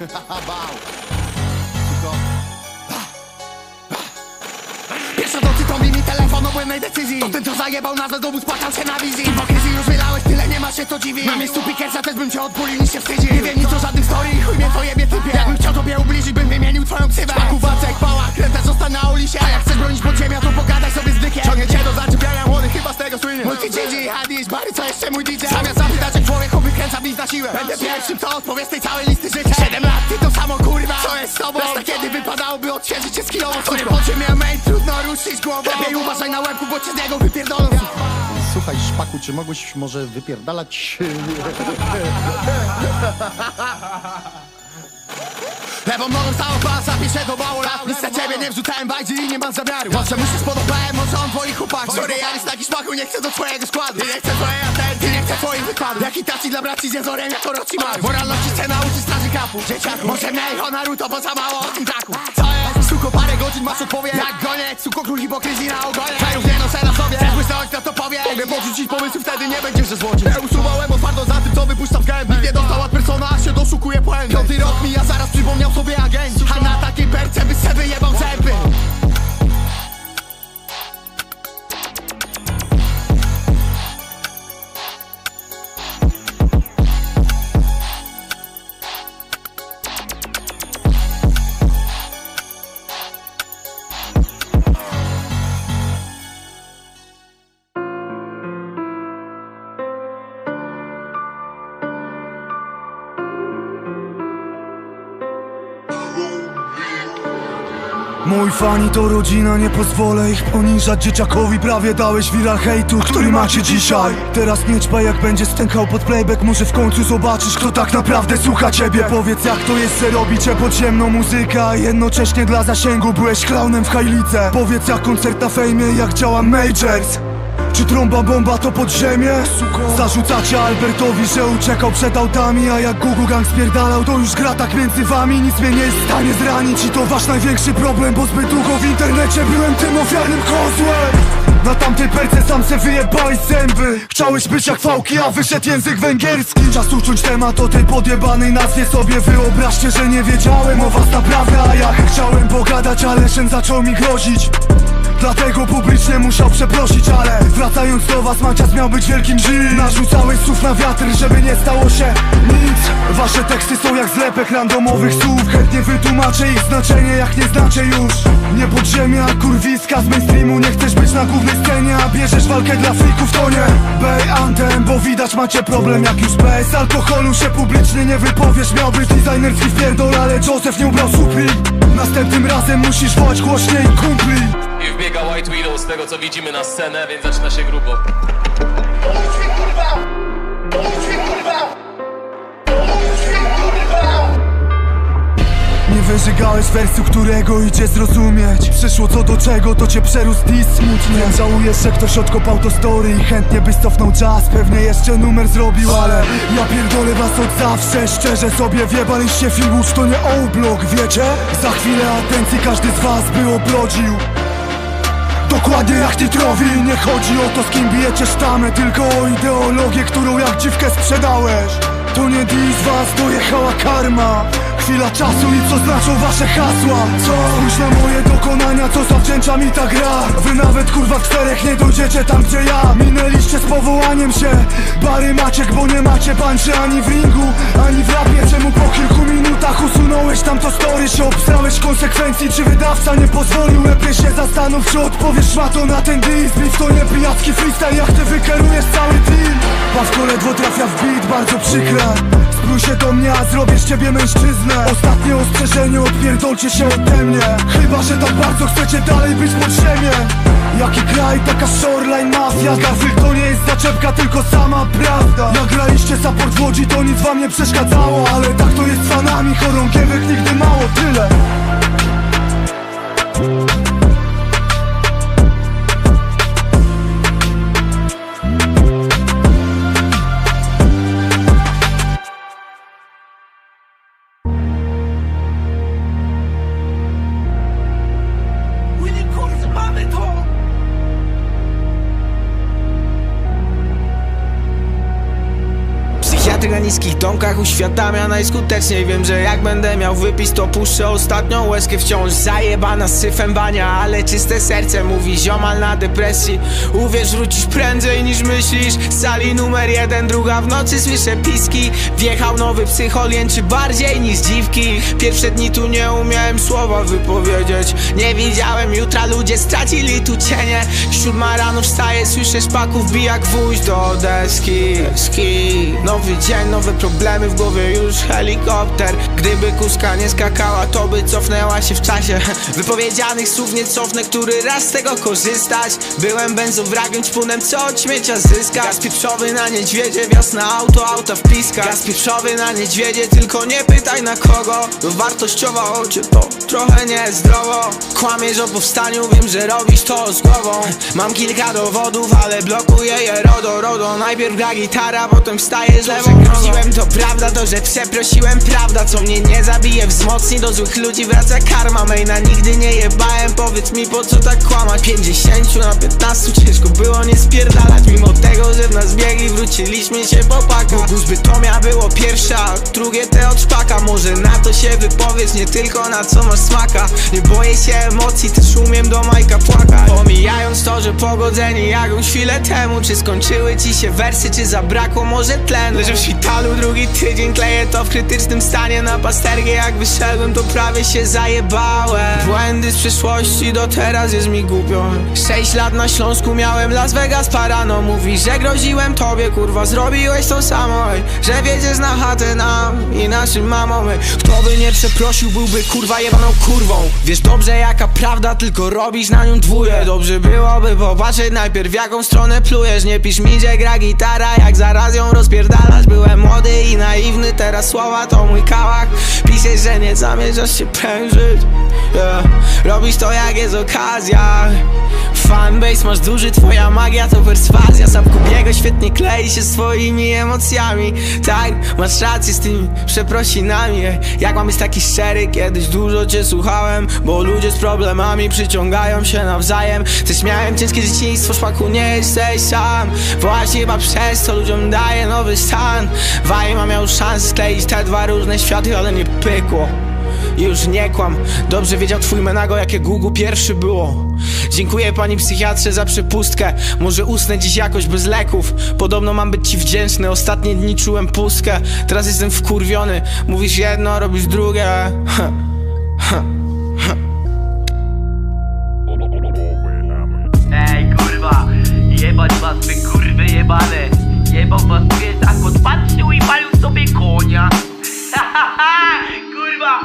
Bał. Pierwsza nocy to mi telefon o błędnej decyzji. To ten co zajebał nazwę domu spłakał się na wizji. Hipokryzji już wylałeś, tyle nie ma się co dziwić. Na miejscu Pickersa też bym cię odpulił niż się wstydzi. Nie wiem nic o żadnych story, chuj mnie to jebie typie. Jakbym chciał tobie ubliżyć, bym wymienił twoją ksywę. Smaku wacek, pała, krętę zostań na ulisie. A jak chcesz bronić podziemia, to pogadaj sobie z bykiem Ciągnie cię do zaczepiania młodych, chyba z tego słynie. Multi GG, Hadis, Barry, co jeszcze mój DJ Zamiast zapytać jak człowiek wykręca blizz na siłę. Będę pierwszym, kto odpowie z tej całej listy życia tobą? Reszta kiedy wypadałoby odświeżyć cię z kilową To nie podziemia main, trudno ruszyć głową Lepiej uważaj na łebku, bo cię z niego wypierdolą Słuchaj, szpaku, czy mogłeś może wypierdalać... Lewą nogą stała pasa, piszę do bałola Nic na ciebie nie wrzucałem bajdzie i nie mam zamiaru Może mu się spodobałem, może on twoich chłopaków Sorry, ja jest taki szpaku, nie chcę do twojego składu I nie chcę twojej atencji, nie chcę twoich wykładów Jaki taci dla braci z jezorem, jak to roci maru Moralności chcę nauczyć straży kapu. Dzieciaku, może miej honoru, to bo za mało o tym braku. Co jest? Suko, parę godzin masz odpowiedź. Jak goniec, suko, król hipokryzji na ogonie. Krajów nie noszę na sobie, chcesz błysnąć, no to powiedz Mogę podrzucić pomysł, wtedy nie będziesz, że złodziej. Ja usuwałem otwarto za tym, co wypuszczam w gębie Nie dostał persona, a się doszukuje błędy. Piąty rok mi, ja zaraz przypomniał sobie agent Moi fani to rodzina, nie pozwolę ich poniżać. Dzieciakowi prawie dałeś viral hejtu, który macie dzisiaj? Teraz nie ćpaj jak będzie stękał pod playback. Może w końcu zobaczysz kto tak naprawdę słucha ciebie. Powiedz jak to jest, że robicie podziemną muzykę. A jednocześnie dla zasięgu byłeś klaunem w hajlice Powiedz jak koncert na fejmie, jak działa Majors czy trąba bomba to podziemie? Zarzucacie Albertowi, że uciekał przed autami A jak Google Gang spierdalał, to już gra tak między wami Nic mnie nie jest w stanie zranić i to wasz największy problem Bo zbyt długo w internecie byłem tym ofiarnym kozłem. Na tamtej perce sam se wyjebałeś zęby. Chciałeś być jak fałki, a wyszedł język węgierski. Czas uciąć temat o tej podjebanej nazwie sobie. Wyobraźcie, że nie wiedziałem o was naprawdę A ja chciałem pogadać, ale Shen zaczął mi grozić Dlatego publicznie musiał przeprosić, ale Wracając do was, Macias miał być wielkim G. Narzucałeś słów na wiatr, żeby nie stało się nic. Wasze teksty są jak zlepek randomowych słów. Chętnie wytłumaczę ich znaczenie, jak nie znacie już. Nie podziemia, kurwiska z mainstreamu Nie chcesz być na głównej scenie, a bierzesz walkę dla frików To nie. Bay Anthem, bo widać macie problem jak już bez alkoholu się publicznie nie wypowiesz. Miał być designerski wpierdol, ale Joseph nie ubrał supli. Następnym razem musisz wołać głośniej kumpli I wbiega White Widow z tego co widzimy na scenę, więc zaczyna się grubo. Nie wyżygałeś wersu, którego idzie zrozumieć. Przyszło co do czego, to cię przerósł dis smutnie. Wiem, żałujesz, że ktoś odkopał to story I chętnie byś cofnął czas, pewnie jeszcze numer zrobił Ale ja pierdolę was od zawsze. Szczerze sobie wjebaliście film, to nie O-Block, wiecie? Za chwilę atencji każdy z was by obrodził Dokładnie jak nitrowi. Nie chodzi o to z kim bijecie sztamę Tylko o ideologię, którą jak dziwkę sprzedałeś To nie dis was, dojechała karma. Chwila czasu i co znaczą wasze hasła? Co? Spójrz na moje dokonania, co zawdzięcza mi ta gra. Wy nawet kurwa w czterech nie dojdziecie tam gdzie ja. Minęliście z powołaniem się. Bary Maciek, bo nie macie pańczy ani w ringu Ani w rapie. Czemu po kilku minutach usunąłeś tamto story? Się obstrałeś konsekwencji, czy wydawca nie pozwolił? Lepiej się zastanów, czy odpowiesz szmato na ten diss. Beef to nie pijacki freestyle, jak ty wykerujesz cały team Pawko ledwo trafia w beat, bardzo przykre Sprój się do mnie, a zrobię z ciebie mężczyznę. Ostatnie ostrzeżenie, odpierdolcie się ode mnie. Chyba, że tak bardzo chcecie dalej być pod ziemię. Jaki kraj, taka shoreline mafia. Garfield to nie jest zaczepka, tylko sama prawda. Jak graliście support w Łodzi, to nic wam nie przeszkadzało. Ale tak to jest z fanami, chorągiewek nigdy mało, tyle niskich domkach uświadamia najskuteczniej. Wiem, że jak będę miał wypić to puszczę ostatnią łezkę Wciąż. Zajebana z syfem bania Ale czyste serce mówi ziomal na depresji. Uwierz wrócisz prędzej niż myślisz. Z sali numer jeden, druga w nocy słyszę piski. Wjechał nowy psychol, jęczy bardziej niż dziwki. Pierwsze dni tu nie umiałem słowa wypowiedzieć. Nie widziałem jutra, ludzie stracili tu cienie. Siódma rano wstaję, słyszę szpaków bija gwóźdź do deski. Deski Nowy dzień, nowe problemy w głowie już helikopter. Gdyby kuska nie skakała, to by cofnęła się w czasie. Wypowiedzianych słów nie cofnę, który raz z tego korzystać. Byłem benzowragiem, ćpunem, co od śmiecia zyska. Gaz pieprzowy na niedźwiedzie, wiosna auto, auta wpiska Gaz pieprzowy na niedźwiedzie, tylko nie pytaj na kogo. To wartościowa oczy, to trochę niezdrowo? Kłamiesz o powstaniu, wiem, że robisz to z głową. Mam kilka dowodów, ale blokuję je rodo, rodo. Najpierw gra gitara, potem wstaję z lewą Przeprosiłem, to prawda, to, że przeprosiłem Prawda, co mnie nie zabije, wzmocni Do złych ludzi wraca karma Maina nigdy nie jebałem, powiedz mi po co tak kłamać 50 na 15 ciężko było nie spierdalać Mimo tego, że w nas biegli, wróciliśmy się popaka to mia było pierwsza, drugie te od szpaka. Może na to się wypowiedz, nie tylko na co masz smaka. Nie boję się emocji, też umiem do Majka płakać. Pomijając to, że pogodzeni jakąś chwilę temu Czy skończyły ci się wersy, czy zabrakło może tlenu Leżę w szpitalu drugi tydzień, kleję to w krytycznym stanie. Na pasterkę jak wyszedłem, to prawie się zajebałem. Błędy z przeszłości, do teraz jest mi głupio. Sześć lat na Śląsku miałem Las Vegas parano Mówi, że groziłem tobie, kurwa, zrobiłeś to samo. Że wiedziesz na chatę nam i naszym mamom. Kto by nie przeprosił, byłby kurwa jebaną kurwą. Wiesz dobrze jaka prawda, tylko robisz na nią dwóje. Dobrze byłoby popatrzeć najpierw w jaką stronę plujesz. Nie pisz mi, że gra gitara, jak zaraz ją rozpierdalasz Byłem młody i naiwny, teraz słowa to mój kałak. Piszesz, że nie zamierzasz się prężyć. Yeah. Robisz to jak jest okazja Fanbase masz duży, twoja magia to perswazja Sam Kubiego świetnie klei się swoimi emocjami. Tak, masz rację z tymi przeprosinami. Ej. Jak mam być taki szczery, kiedyś dużo cię słuchałem Bo ludzie z problemami przyciągają się nawzajem. Też miałem ciężkie dzieciństwo, szpaku nie jesteś sam. Właśnie chyba przez to ludziom daje nowy stan. Wajma miał szansę skleić te dwa różne światy, ale nie pykło już nie kłam, dobrze wiedział twój menago jakie Google pierwszy było. Dziękuję pani psychiatrze za przepustkę. Może usnę dziś jakoś bez leków. Podobno mam być ci wdzięczny. Ostatnie dni czułem pustkę. Teraz jestem wkurwiony. Mówisz jedno, robisz drugie. Ha. Ha. Ej kurwa, jebać was wy kurwy jebane. Jebał was pies, a kot patrzył i palił sobie konia. Kurwa,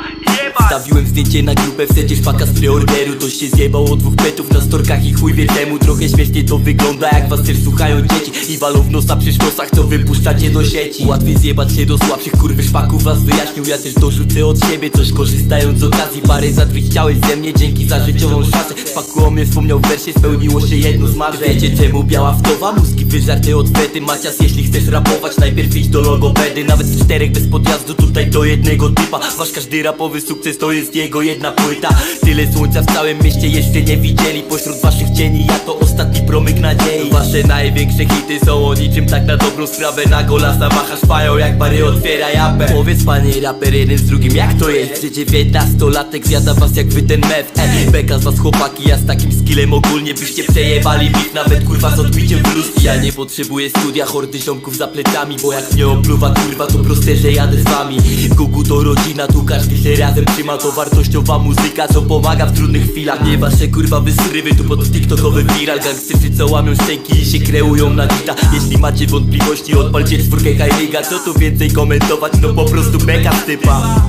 jebać Stawiłem zdjęcie na grupę w secie szpaka z preorderu. To się zjebał od dwóch petów na storkach i chuj wie temu Trochę śmiesznie to wygląda jak was też słuchają dzieci. I walą w nosa przy sztosach to wypuszczacie do sieci. Łatwiej zjebać się do słabszych kurwy szpaków was wyjaśnił. Ja też dorzucę od siebie coś korzystając z okazji. Parę zadrwi chciałeś ze mnie dzięki za życiową szansę. Szpaku o mnie wspomniał wersie spełniło się jedno z marzeń. Wiecie czemu biała wdowa mózgi wyżarte od fety. Macias jeśli chcesz rapować najpierw idź do logopedy. Nawet w czterech bez podjazdu tutaj do jednego typa. Wasz każdy rapowy sukces to jest jego jedna płyta. Tyle słońca w całym mieście jeszcze nie widzieli. Pośród waszych cieni ja to ostatni promyk nadziei. Wasze największe hity są o niczym tak na dobrą sprawę. Na golasa machasz pają jak bary otwiera japę. Powiedz panie raper jeden z drugim jak to jest? Że dziewiętnastolatek zjada was jak wy ten mef e, Beka z was chłopaki ja z takim skillem ogólnie byście przejebali bit Nawet kurwa z odbiciem w lustrze Ja nie potrzebuję studia hordy ziomków za plecami Bo jak mnie opluwa kurwa to proste, że jadę z wami. Gugu to rodzina, tu każdy się razem trzyma To wartościowa muzyka, co pomaga w trudnych chwilach. Nie wasze kurwa wysrywy, tu pod tiktokowy viral. Gangsterzy co łamią szczęki i się kreują na gita Jeśli macie wątpliwości, odpalcie czwórkę High Co tu więcej komentować, no po prostu beka typa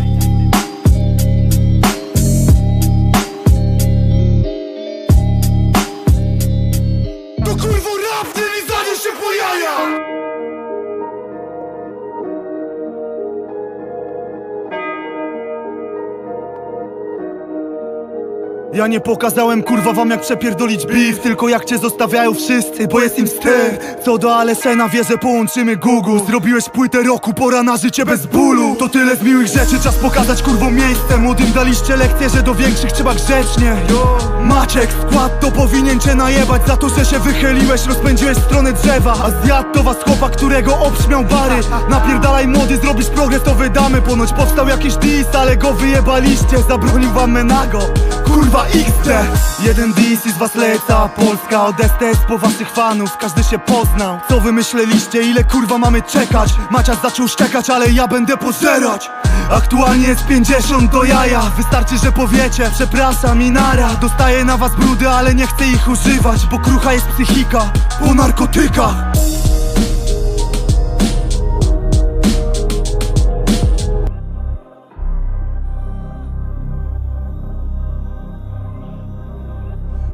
Ja nie pokazałem kurwa wam jak przepierdolić beef Tylko jak cię zostawiają wszyscy, bo jest im wstyd. Co do Alesena wie, że połączymy Google. Zrobiłeś płytę roku, pora na życie bez bólu. To tyle z miłych rzeczy, czas pokazać kurwom miejsce. Młodym daliście lekcję, że do większych trzeba grzecznie. Maciek, skład to powinien cię najebać. Za to, że się wychyliłeś, rozpędziłeś stronę drzewa. A zjadł to was chłopak, którego obśmiał bary. Napierdalaj młody, zrobisz progres, to wydamy. Ponoć powstał jakiś dis, ale go wyjebaliście. Zabronił wam Menago, kurwa XD Jeden dis i z was leca Polska od STS po waszych fanów. Każdy się poznał. Co wy myśleliście, ile kurwa mamy czekać? Macias zaczął szczekać, ale ja będę pożerać Aktualnie jest 50 do jaja. Wystarczy, że powiecie. Przepraszam i nara. Dostaję na was brudy, ale nie chcę ich używać Bo krucha jest psychika po narkotykach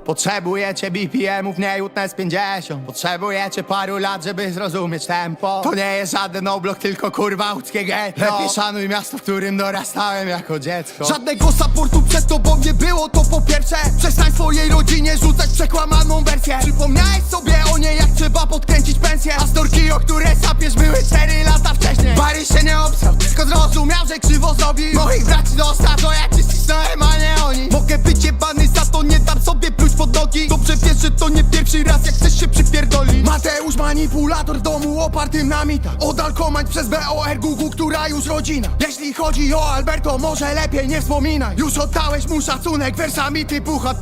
Potrzebujecie BPM-ów, nie UTS 50 Potrzebujecie paru lat, żeby zrozumieć tempo. To nie jest żaden oblok, tylko kurwa łódzkie getto Lepiej szanuj miasto, w którym dorastałem jako dziecko. Żadnego supportu przed tobą nie było, to po pierwsze. Przestań swojej rodzinie rzucać przekłamaną wersję. Przypomniałeś sobie o niej, jak trzeba podkręcić pensję. A storki, o które sapiesz, były 4 lata wcześniej. Bary się nie obsrał, tylko zrozumiał, że krzywo zrobił Moich braci. Dostarczą, jak ci ścisnąłem, a nie oni. Mogę być jebany za to, nie dam sobie pluć pod nogi. Dobrze wiesz, że to nie pierwszy raz, jak chcesz się przypierdolić. Mateusz manipulator w domu opartym na mitach. Od alkomań przez BOR Google, która już rodzina. Jeśli chodzi o Alberto, może lepiej nie wspominaj. Już oddałeś mu szacunek wersami typu chat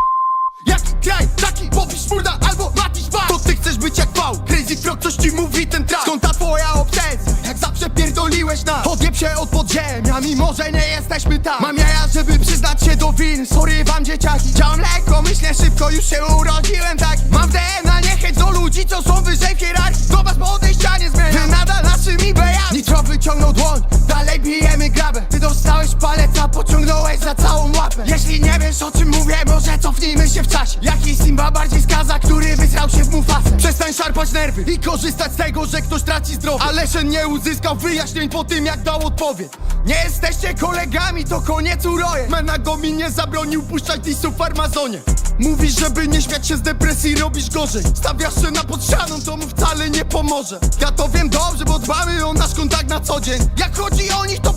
Jaki kraj, taki popisz murda albo To ty chcesz być jak Pał, Crazy Frog, coś ci mówi ten track. Skąd ta twoja obsesja, jak zawsze pierdoliłeś nas. Odjeb się od podziemia, mimo że nie jesteśmy tam. Mam jaja, żeby przyznać się do win, sorry wam dzieciaki. Działam lekko, myślę szybko, już się urodziłem taki Mam w DNA niechęć do ludzi, co są wyżej w hierarchii Zobacz, podejścia nie zmienia, wy nadal naszymi bejami. Nitro wyciągnął dłoń, dalej bijemy grabę pociągnąłeś za całą łapę Jeśli nie wiesz o czym mówię, może cofnijmy się w czasie. Jaki Simba bardziej skaza, który wysrał się w mufasę? Przestań szarpać nerwy i korzystać z tego, że ktoś traci zdrowie. Ale Shen nie uzyskał wyjaśnień po tym, jak dał odpowiedź. Nie jesteście kolegami, to koniec uroje. Menago mi nie zabronił puszczać disów w Armazonie Mówisz, żeby nie śmiać się z depresji, robisz gorzej. Stawiasz się na podszaną, to mu wcale nie pomoże. Ja to wiem dobrze, bo dbamy o nasz kontakt na co dzień. Jak chodzi o nich, to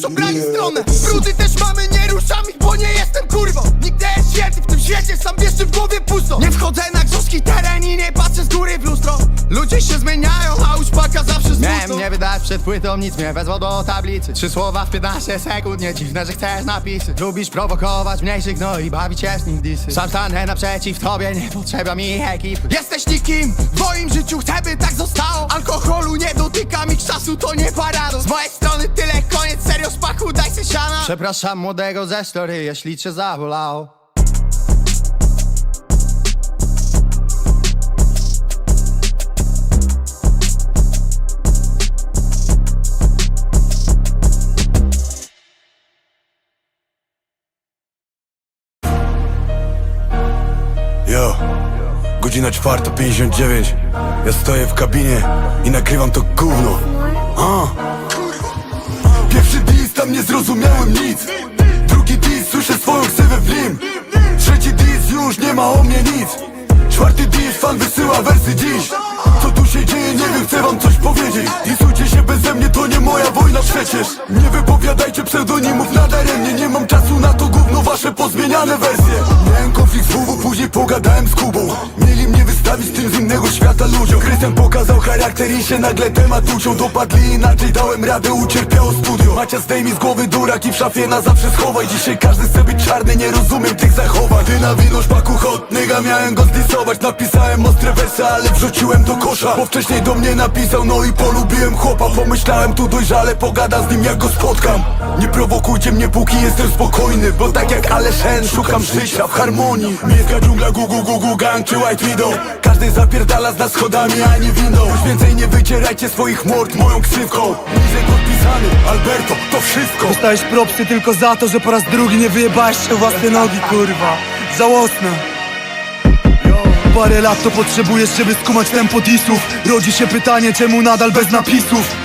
już obrali stronę. Brudy też mamy, nie ruszam ich, bo nie jestem kurwą. Nie jest święty w tym świecie, sam wiesz, że w głowie pusto. Nie wchodzę na grząski teren i nie patrzę z góry w lustro. Ludzie się zmieniają, a uszpaka zawsze z Miałem nie wydać przed płytą, nic mnie wezwał do tablicy. Trzy słowa w 15 sekund, nie dziwne, że chcesz napisy. Lubisz prowokować mniejszych, no i bawić się z nich disy. Sam stanę naprzeciw tobie, nie potrzeba mi ekipy. Jesteś nikim, w moim życiu chcę by tak zostało. Alkoholu nie dotykam i czasu to nie paradoks Z mojej strony Przepraszam młodego ze story, jeśli cię zabolało. Yo, godzina czwarta, 59 Ja stoję w kabinie i nagrywam to gówno. A. nic. Drugi dis, słyszę swoją ksywę w nim. Trzeci dis, już nie ma o mnie nic. Czwarty dis, fan wysyła wersy dziś. Co tu się dzieje, nie wiem, chcę wam coś powiedzieć. Disujcie się beze mnie, to nie moja wojna przecież. Nie wypowiadajcie pseudonimów nadaremnie Nie mam czasu na to gówno, wasze pozmieniane wersje. Miałem konflikt z WW, później pogadałem z Kubą świata ludziom. Krystian pokazał charakter i się nagle temat uciął. Dopadli inaczej, dałem radę, ucierpiało studio. Macia zdejmij z głowy durak i w szafie na zawsze schowaj. Dzisiaj każdy chce być czarny, nie rozumiem tych zachowań. Ty na wino szpaku hot, nyga miałem go zdisować Napisałem ostre wersy, ale wrzuciłem do kosza. Bo wcześniej do mnie napisał, no i polubiłem chłopa. Pomyślałem tu dojrzale, pogadam z nim jak go spotkam. Nie prowokujcie mnie póki jestem spokojny Bo tak jak Aleszen szukam życia w harmonii. Miejska dżungla, gugu, gugu, gang czy white widow. Każdy zapierdala z nas schodami, a nie windą Już więcej nie wycierajcie swoich mord moją ksywką Niżej podpisany, Alberto, to wszystko. Dostałeś propsy tylko za to, że po raz drugi nie wyjebałeś się własne nogi, kurwa. Żałosne. Parę lat to potrzebujesz, żeby skumać tempo disów. Rodzi się pytanie, czemu nadal bez napisów?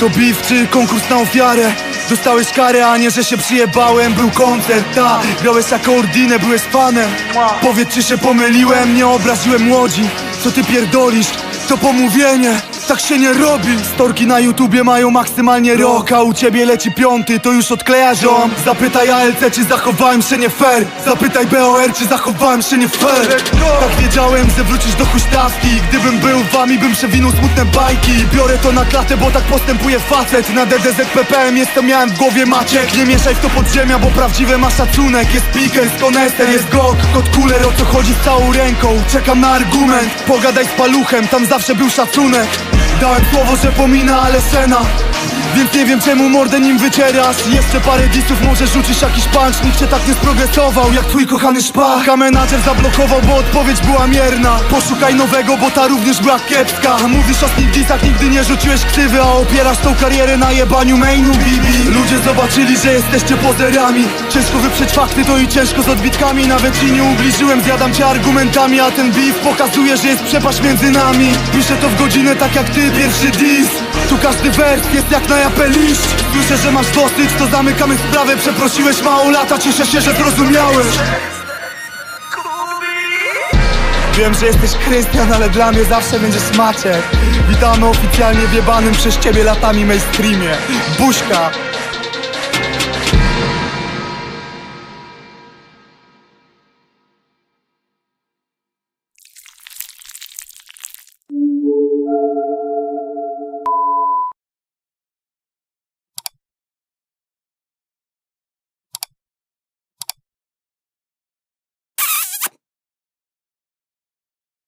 To beef czy konkurs na ofiarę? Dostałeś karę, a nie, że się przyjebałem. Był koncert, ta. Grałeś jako ordinę, byłeś fanem. Powiedz, czy się pomyliłem, nie obraziłem młodzi Co ty pierdolisz? To pomówienie tak się nie robi. Storki na YouTubie mają maksymalnie rok A u ciebie leci piąty, to już odkleja ziom. Zapytaj ALC, czy zachowałem się nie fair. Zapytaj BOR, czy zachowałem się nie fair. Tak wiedziałem, że wrócisz do huśtawki. Gdybym był wami, bym przewinął smutne bajki. Biorę to na klatę, bo tak postępuje facet. Na DDZPPM jestem, miałem w głowie Maciek. Nie mieszaj w to podziemia, bo prawdziwe ma szacunek. Jest piker, konester, jest gok. Kot kuler, o co chodzi z całą ręką? Czekam na argument, pogadaj z paluchem Tam zawsze był szacunek Dałem słowo, że pomina, ale sena więc nie wiem czemu mordę nim wycierasz. Jeszcze parę disów może rzucisz jakiś punch. Nikt cię tak nie sprogresował jak twój kochany szpach. A menadżer zablokował, bo odpowiedź była mierna. Poszukaj nowego, bo ta również była kiepska. Mówisz o sneak dissach, nigdy nie rzuciłeś ksywy A opierasz tą karierę na jebaniu mainu Bibi. Ludzie zobaczyli, że jesteście pozerami. Ciężko wyprzeć fakty, to i ciężko z odbitkami. Nawet ci nie ubliżyłem, zjadam cię argumentami A ten beef pokazuje, że jest przepaść między nami. Piszę to w godzinę tak jak ty, pierwszy diss. Tu każdy wers jest jak na japę liść Słyszę, że masz dosyć, to zamykamy sprawę. Przeprosiłeś mało lata, cieszę się, że zrozumiałeś. Wiem, że jesteś Krystian, ale dla mnie zawsze będziesz Maciek. Witamy oficjalnie w jebanym przez ciebie latami mainstreamie. Buźka